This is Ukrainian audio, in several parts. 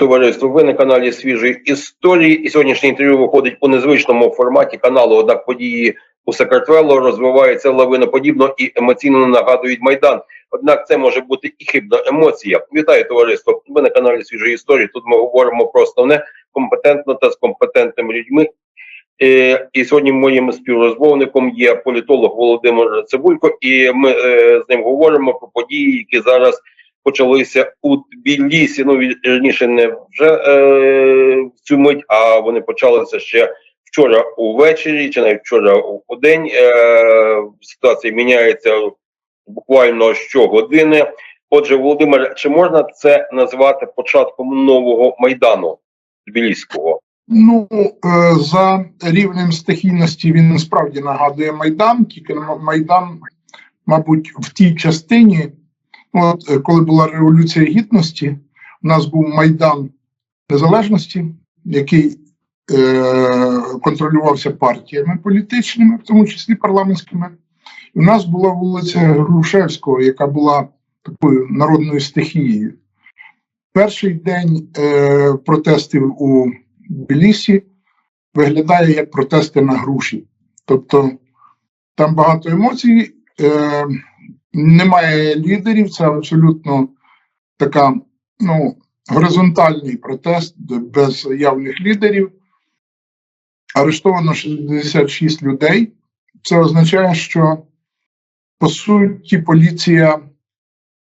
Товариство, ви на каналі Свіжої історії. І сьогоднішнє інтерв'ю виходить у незвичному форматі каналу. Однак події у Сакартвело розвиваються лавиноподібно і емоційно нагадують Майдан. Однак це може бути і хибна емоція. Вітаю товариство. Ви на каналі Свіжої історії. Тут ми говоримо про основне компетентно та з компетентними людьми. Е, І сьогодні моїм співрозмовником є політолог Володимир Цибулько, і ми е, з ним говоримо про події, які зараз почалися у Тбілісі. Ну вірніше, не вже е, в цю мить, а вони почалися ще вчора увечері, чи навіть вчора у день. Е, ситуація міняється буквально щогодини. Отже, Володимир, чи можна це назвати початком нового майдану Тбіліського? Ну, е, за рівнем стихійності він справді нагадує Майдан, тільки Майдан, мабуть, в тій частині, от, е, коли була Революція Гідності, у нас був Майдан Незалежності, який е, контролювався партіями політичними, в тому числі парламентськими. І у нас була вулиця Грушевського, яка була такою народною стихією. Перший день е, протестів у Тбілісі виглядає як протести на груші. Тобто там багато емоцій, е, немає лідерів, це абсолютно така ну, горизонтальний протест без явних лідерів. Арештовано 66 людей. Це означає, що по суті поліція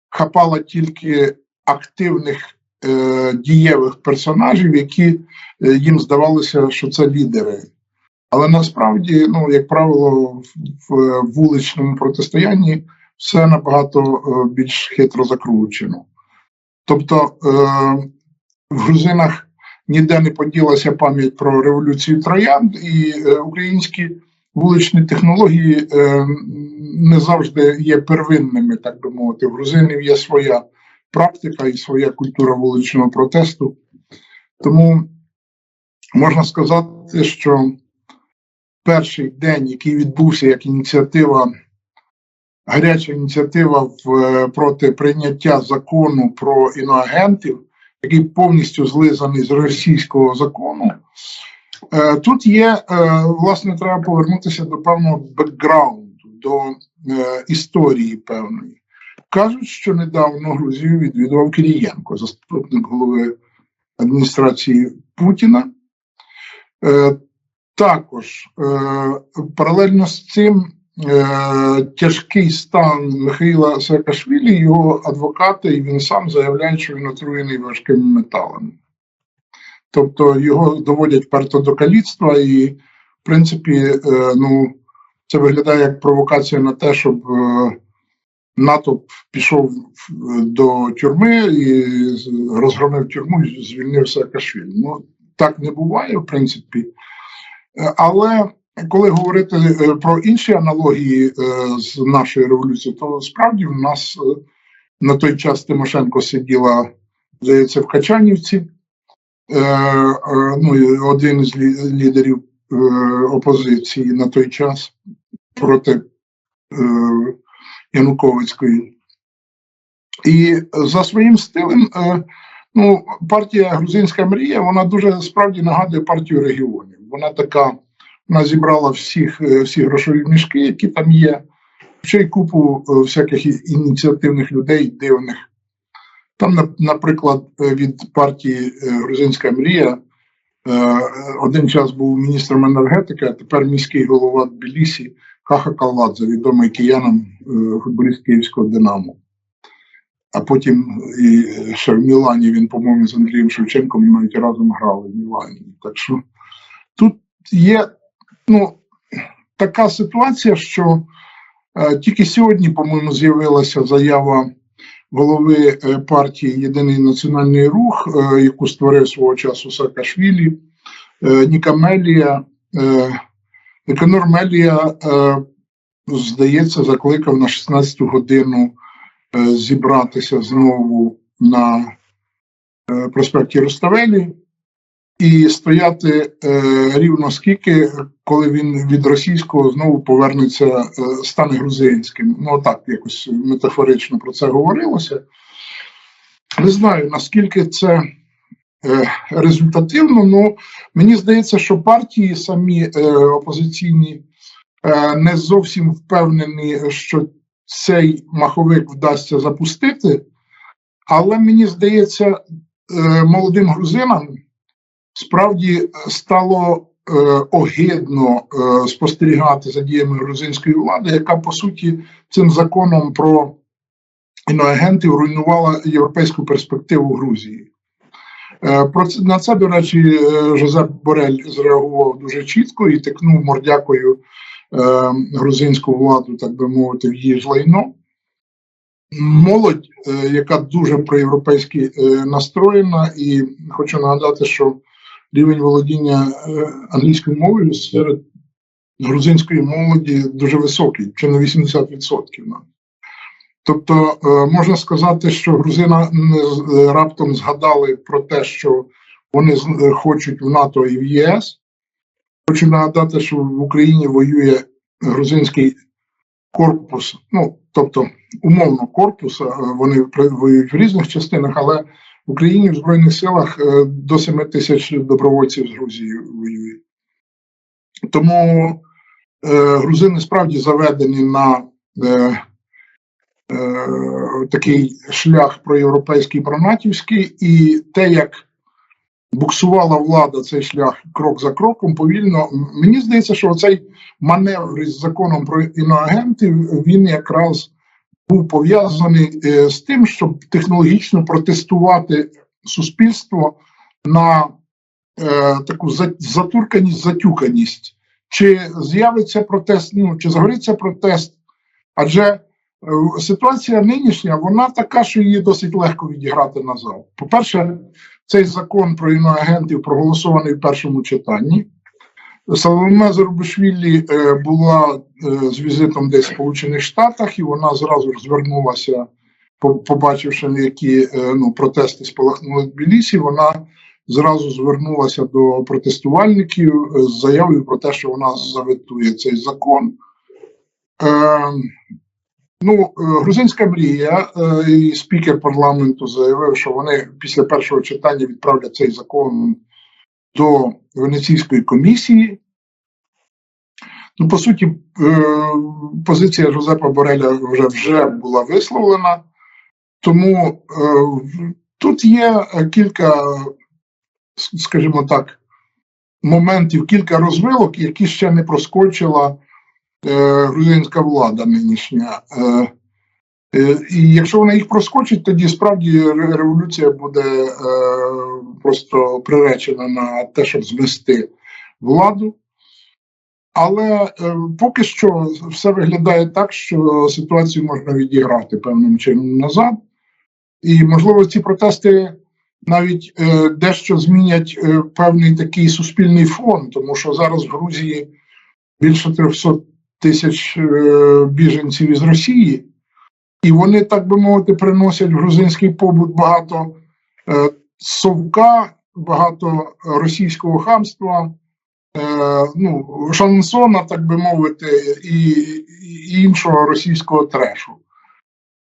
хапала тільки активних е, дієвих персонажів, які е, їм здавалося, що це лідери. Але насправді, ну, як правило, в, в вуличному протистоянні все набагато е, більш хитро закручено. Тобто е, в грузинах ніде не поділася пам'ять про революцію троянд, і е, українські вуличні технології не завжди є первинними, так би мовити. В грузинів є своя практика і своя культура вуличного протесту. Тому можна сказати, що перший день, який відбувся як ініціатива, гаряча ініціатива в, е, проти прийняття закону про іноагентів, який повністю злизаний з російського закону. Е, Тут є, е, власне, треба повернутися до певного бекграунду, до історії певної. Кажуть, що недавно Грузію відвідував Кирієнко, заступник голови адміністрації Путіна. Також паралельно з цим е, тяжкий стан Михайла Саакашвілі, його адвокати, і він сам заявляє, що він отруєний важкими металами. Тобто його доводять перто до каліцтва, і, в принципі, е, ну, це виглядає як провокація на те, щоб е, натовп пішов до тюрми і розгромив тюрму і звільнив Саакашвілі. Ну, так не буває, в принципі. Але коли говорити е, про інші аналогії е, з нашою революцією, то справді в нас е, на той час Тимошенко сиділа, здається, в Качанівці. Ну, один з лідерів опозиції на той час проти Януковицької. І за своїм стилем, ну, партія Грузинська мрія, вона дуже справді нагадує партію регіонів. Вона така, вона зібрала всіх, е, всі грошові мішки, які там є, ще й купу е, всяких ініціативних людей, дивних. Там, наприклад, е, від партії Грузинська мрія один час був міністром енергетики, а тепер міський голова Тбілісі Каха Калладзе, відомий киянам футболіст київського Динамо. А потім і ще в Мілані він, по-моєму, з Андрієм Шевченком навіть разом грали в Мілані. Так що тут є ну, така ситуація, що е, тільки сьогодні, по-моєму, з'явилася заява голови е, партії Єдиний національний рух, е, яку створив свого часу Саакашвілі, е, Ніка Мелія. Е, Никанор Мелія, е, здається, закликав на 16 годину е, зібратися знову на е, проспекті Руставелі і стояти е, рівно скільки, коли він від російського знову повернеться, е, стане грузинським. Ну так якось метафорично про це говорилося. Не знаю, наскільки це е, результативно. Ну мені здається, що партії самі е, опозиційні е, не зовсім впевнені, що цей маховик вдасться запустити. Але мені здається, е, молодим грузинам справді стало е, огидно е, спостерігати за діями грузинської влади, яка по суті цим законом про іноагентів руйнувала європейську перспективу Грузії. Е, Про це на це, до речі, е, Жозеп Борель зреагував дуже чітко і тикнув мордякою е, грузинську владу, так би мовити, в її ж лайно. Молодь, е, яка дуже проєвропейськи е, настроєна, і хочу нагадати, що рівень володіння е, англійською мовою серед грузинської молоді дуже високий, чи на 80%. навіть. Тобто е, можна сказати, що грузина е, раптом згадали про те, що вони хочуть в НАТО і в ЄС. Хочу нагадати, що в Україні воює грузинський корпус, ну тобто умовно корпус, вони воюють в різних частинах, але в Україні в Збройних силах е, до 7 тисяч добровольців з Грузії воює. Тому е, грузини справді заведені на е, е, такий шлях проєвропейський, пронатівський, і те, як буксувала влада цей шлях крок за кроком, повільно. Мені здається, що цей маневр із законом про іноагентів він якраз був пов'язаний е, з тим, щоб технологічно протестувати суспільство на е, таку затурканість, затюканість. Чи з'явиться протест, ну чи загориться протест? Адже е, ситуація нинішня, вона така, що її досить легко відіграти назад. По-перше, цей закон про іноагентів проголосований в першому читанні. Саломе Зарубишвілі е, була е, з візитом десь в Сполучених Штатах, і вона зразу ж звернулася, по- побачивши, які е, ну, протести спалахнули в Тбілісі, вона зразу звернулася до протестувальників з заявою про те, що вона заветує цей закон. Е, ну, грузинська мрія, і спікер парламенту заявив, що вони після першого читання відправлять цей закон до Венеційської комісії. Ну, по суті, е, позиція Жозепа Бореля вже, вже була висловлена, тому е, тут є е, кілька, скажімо так, моментів, кілька розвилок, які ще не проскочила е, грузинська влада нинішня. Е, і якщо вона їх проскочить, тоді справді революція буде е, просто приречена на те, щоб змести владу. Але е, поки що все виглядає так, що ситуацію можна відіграти певним чином назад. І, можливо, ці протести навіть е, дещо змінять е, певний такий суспільний фон, тому що зараз в Грузії більше 300 тисяч е, біженців із Росії, і вони, так би мовити, приносять в грузинський побут багато е, совка, багато російського хамства, е, ну, шансона, так би мовити, і, і іншого російського трешу.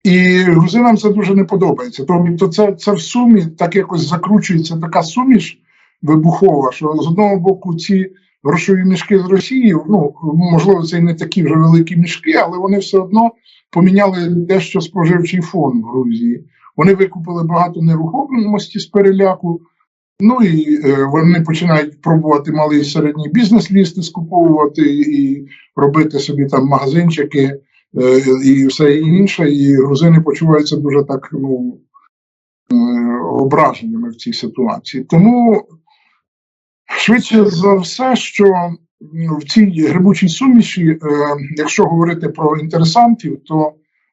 І грузинам це дуже не подобається. Тобто, це, це в сумі так якось закручується така суміш вибухова, що з одного боку ці грошові мішки з Росії, ну можливо, це і не такі вже великі мішки, але вони все одно поміняли дещо споживчий фон в Грузії. Вони викупили багато нерухомості з переляку. Ну і е, вони починають пробувати малий і середній бізнес лізти, скуповувати і робити собі там магазинчики е, і все інше. І грузини почуваються дуже так ну, е, ображеними в цій ситуації. Тому швидше за все, що в цій грибучій суміші, е, якщо говорити про інтересантів, то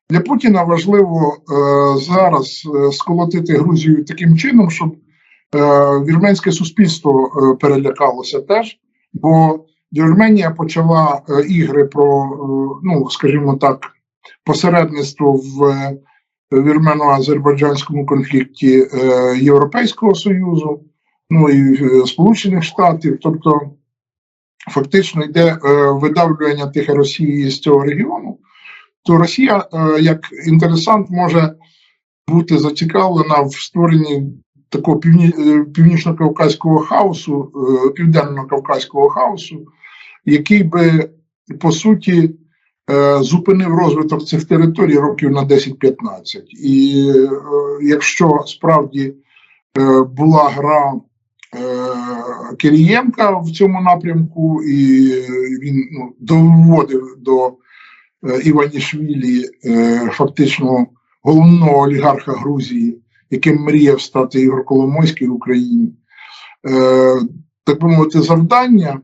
для Путіна важливо е, зараз е, сколотити Грузію таким чином, щоб вірменське суспільство перелякалося теж, бо Вірменія почала ігри про, ну скажімо так, посередництво в вірмено-азербайджанському конфлікті Європейського Союзу, ну і Сполучених Штатів, тобто фактично йде е, видавлювання тихо Росії з цього регіону, то Росія е, як інтересант може бути зацікавлена в створенні такого е, північно-кавказького хаосу, південно-кавказького хаосу, який би по суті зупинив розвиток цих територій років на 10-15. І якщо справді була гра Кирієнка в цьому напрямку, і він ну, доводив до е, Іванішвілі е, фактично головного олігарха Грузії, яким мріяв стати Ігор Коломойський в Україні, е, так би мовити, завдання,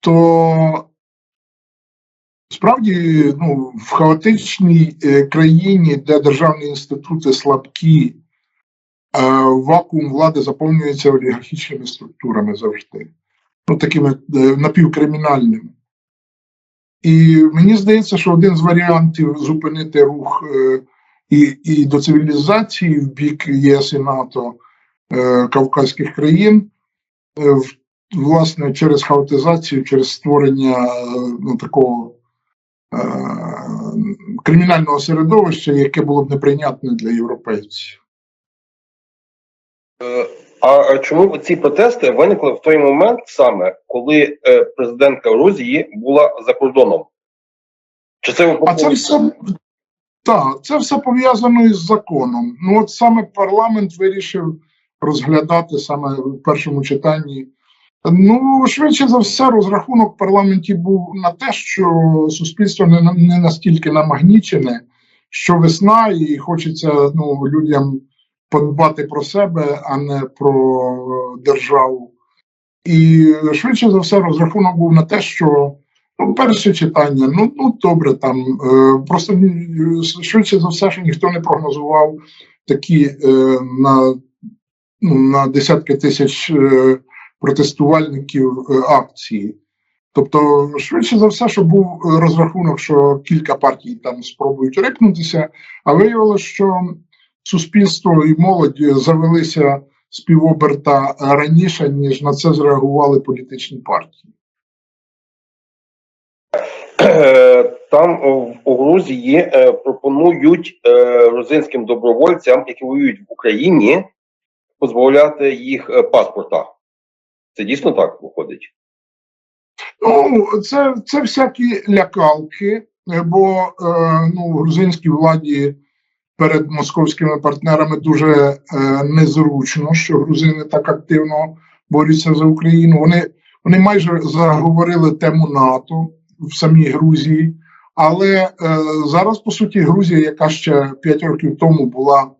то справді ну, в хаотичній країні, де державні інститути слабкі, вакуум влади заповнюється олігархічними структурами завжди, ну такими е, напівкримінальними. І мені здається, що один з варіантів зупинити рух е, і, і до цивілізації в бік ЄС і НАТО е, Кавказьких країн, е, власне, через хаотизацію, через створення е, ну, такого е, кримінального середовища, яке було б неприйнятне для європейців. Е, А чому ці протести виникли в той момент саме, коли е, президентка Грузії була за кордоном? Чи це А це все так, це все пов'язано із законом. Ну, от саме парламент вирішив розглядати саме в першому читанні. Ну, швидше за все, розрахунок в парламенті був на те, що суспільство не, не настільки намагнічене, що весна, і хочеться ну, людям подбати про себе, а не про державу. І швидше за все, розрахунок був на те, що ну, перше читання, ну, ну добре, там е, просто швидше за все, що ніхто не прогнозував такі е, на, ну, на десятки тисяч е, протестувальників е, акції. Тобто, швидше за все, що був розрахунок, що кілька партій там спробують рикнутися, а виявилося, що суспільство і молодь завелися з півоберта раніше, ніж на це зреагували політичні партії. Там у Грузії е, пропонують е, грузинським добровольцям, які воюють в Україні, позбавляти їх е, паспорта. Це дійсно так виходить? Ну, це, це всякі лякалки, бо ну, в грузинській владі перед московськими партнерами дуже е, незручно, що грузини так активно борються за Україну. Вони, вони майже заговорили тему НАТО в самій Грузії, але е, зараз, по суті, Грузія, яка ще 5 років тому була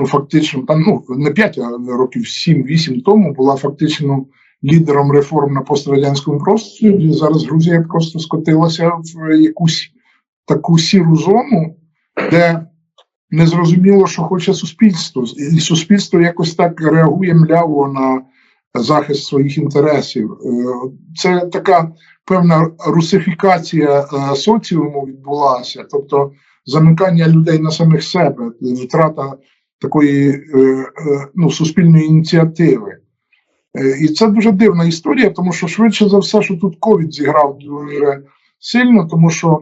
ну, фактично, там ну не 5, а років 7-8 тому була фактично лідером реформ на пострадянському просторі. Зараз Грузія просто скотилася в якусь таку сіру зону, де незрозуміло, що хоче суспільство, і суспільство якось так реагує мляво на захист своїх інтересів. Е, Це така певна русифікація е, соціуму відбулася, тобто замикання людей на самих себе, втрата такої е, ну, суспільної ініціативи. І це дуже дивна історія, тому що швидше за все, що тут ковід зіграв дуже сильно, тому що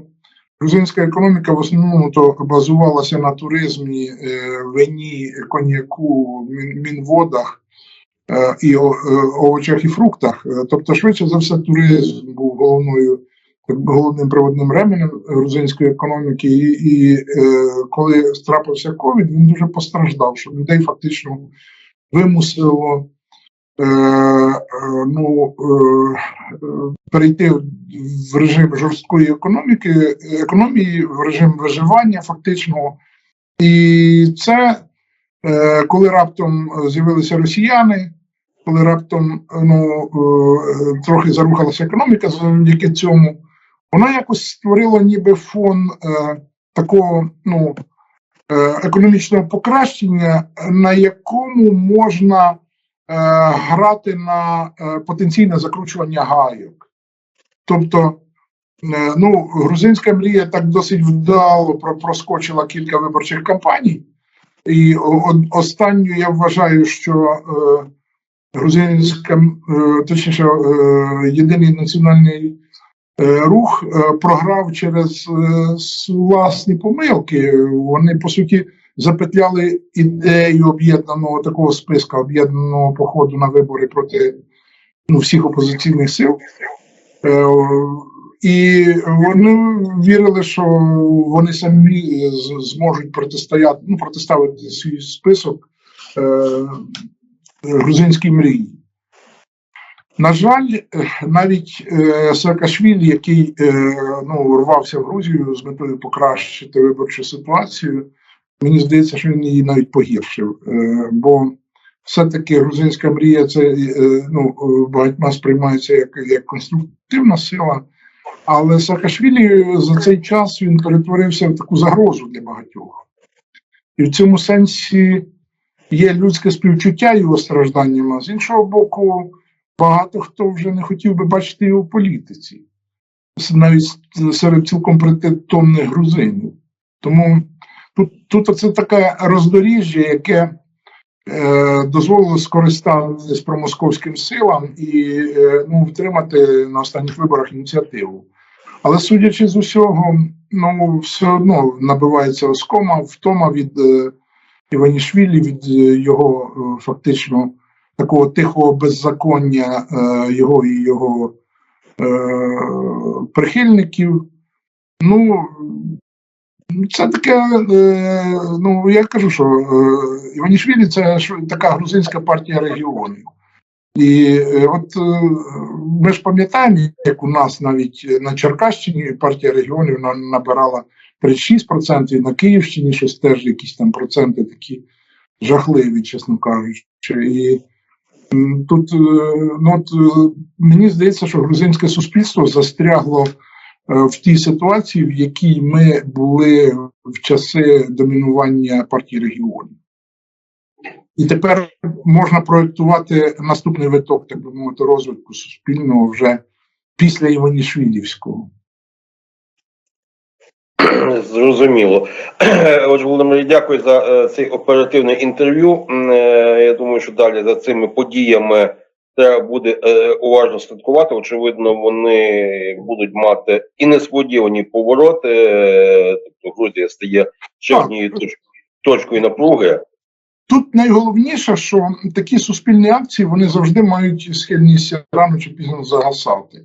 грузинська економіка в основному то базувалася на туризмі, е, вині, коньяку, мінводах е, і е, овочах і фруктах. Тобто, швидше за все, туризм був головною головним проводним ременем грузинської економіки. І, і коли трапився ковід, він дуже постраждав, що людей фактично вимусило ну, е, е, перейти в режим жорсткої економіки, економії, в режим виживання фактично. І це е, коли раптом з'явилися росіяни, коли раптом е, ну, е, трохи зарухалася економіка завдяки цьому, вона якось створила ніби фон е, такого ну, е, економічного покращення, на якому можна е, грати на е, потенційне закручування гайок. Тобто, е, ну, грузинська мрія так досить вдало про- проскочила кілька виборчих кампаній. І останню я вважаю, що е, грузинська, е, точніше, е, єдиний національний е, рух е, програв через е, власні помилки. Вони, по суті, запетляли ідею об'єднаного такого списка, об'єднаного походу на вибори проти ну, всіх опозиційних сил. Е, і вони вірили, що вони самі зможуть протистояти, ну, протиставити свій список е, грузинській мрії. На жаль, навіть е, Саакашвілі, який е, ну, рвався в Грузію з метою покращити виборчу ситуацію, мені здається, що він її навіть погіршив. Е, бо все-таки грузинська мрія це е, ну, е, багатьма сприймається як, як конструктивна сила. Але Саакашвілі за цей час він перетворився в таку загрозу для багатьох. І в цьому сенсі є людське співчуття його стражданням, а з іншого боку, багато хто вже не хотів би бачити його в політиці, навіть серед цілком притомних грузинів. Тому тут, тут це таке роздоріжжя, яке е, дозволило скористатися промосковським силам і е, ну, втримати на останніх виборах ініціативу. Але судячи з усього, ну все одно набивається оскома втома від е, Іванішвілі, від е, його е, фактично такого тихого беззаконня е, його і його е, прихильників. Ну, це таке, е, ну я кажу, що е, Іванішвілі це така грузинська партія регіонів. І е, от ми ж пам'ятаємо, як у нас навіть на Черкащині партія регіонів набирала 36%, на Київщині щось теж якісь там проценти такі жахливі, чесно кажучи. І тут ну, от, мені здається, що грузинське суспільство застрягло в тій ситуації, в якій ми були в часи домінування партії регіонів. І тепер можна проєктувати наступний виток, так би мовити, розвитку суспільного вже після Іванішвілівського. Зрозуміло. Отже, Володимир, дякую за е, цей оперативне інтерв'ю. Е, Я думаю, що далі за цими подіями треба буде е, уважно слідкувати. Очевидно, вони будуть мати і несподівані повороти. Е, Тобто Грузія стає ще однією точ- точкою напруги. Тут найголовніше, що такі суспільні акції вони завжди мають схильність рано чи пізно загасати.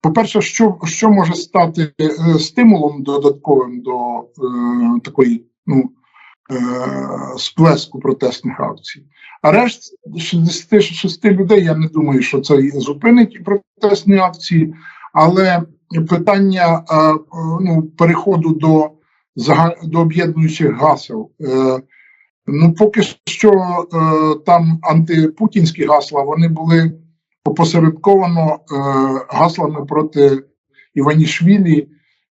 По-перше, що, що може стати е, стимулом додатковим до е, такої ну, сплеску протестних акцій? Арешт 66 людей, я не думаю, що це зупинить протестні акції, але питання е, е, ну, переходу до, до об'єднуючих гасел. Е, Ну, поки що е, там антипутінські гасла вони були опосередковано е, гаслами проти Іванішвілі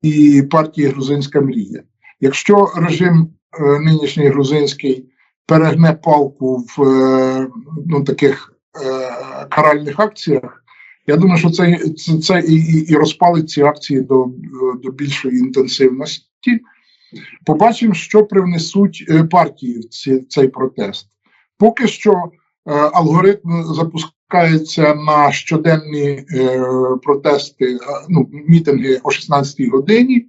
і партії Грузинська мрія. Якщо режим е, нинішній грузинський перегне палку в е, ну, таких е, каральних акціях, я думаю, що це, це, це і, і, розпалить ці акції до, до більшої інтенсивності. Побачимо, що привнесуть е, партії в ці, цей протест. Поки що е, алгоритм запускається на щоденні е, протести, е, ну, мітинги о 16-й годині е,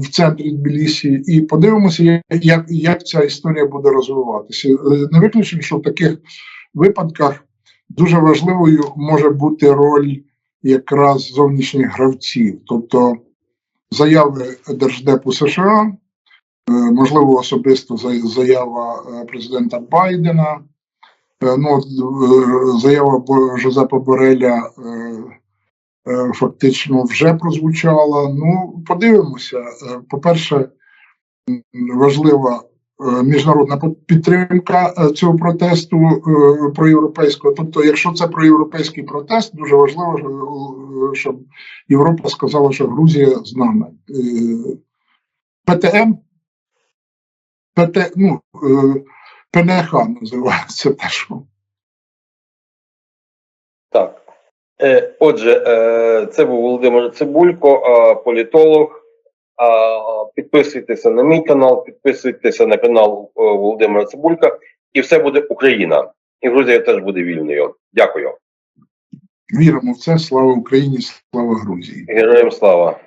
в центрі Тбілісі, і подивимося, як, як, ця історія буде розвиватися. Е, Не виключено, що в таких випадках дуже важливою може бути роль якраз зовнішніх гравців, тобто заяви Держдепу США, е, можливо, особисто заява е, президента Байдена, е, ну, е, заява Жозепа Бореля е, е, фактично вже прозвучала. Ну, подивимося. Е, По-перше, важлива е, міжнародна підтримка е, цього протесту е, проєвропейського. Тобто, якщо це проєвропейський протест, дуже важливо, е, щоб Європа сказала, що Грузія з нами. Е, ПТМ, ПТ, ну, е, ПНХ називається те, що. Так. Е, Отже, е, це був Володимир Цибулько, е, політолог. Підписуйтеся на мій канал, підписуйтеся на канал Володимира Цибулька, і все буде Україна. І Грузія теж буде вільною. Дякую. Віримо в це. Слава Україні, слава Грузії. Героям слава.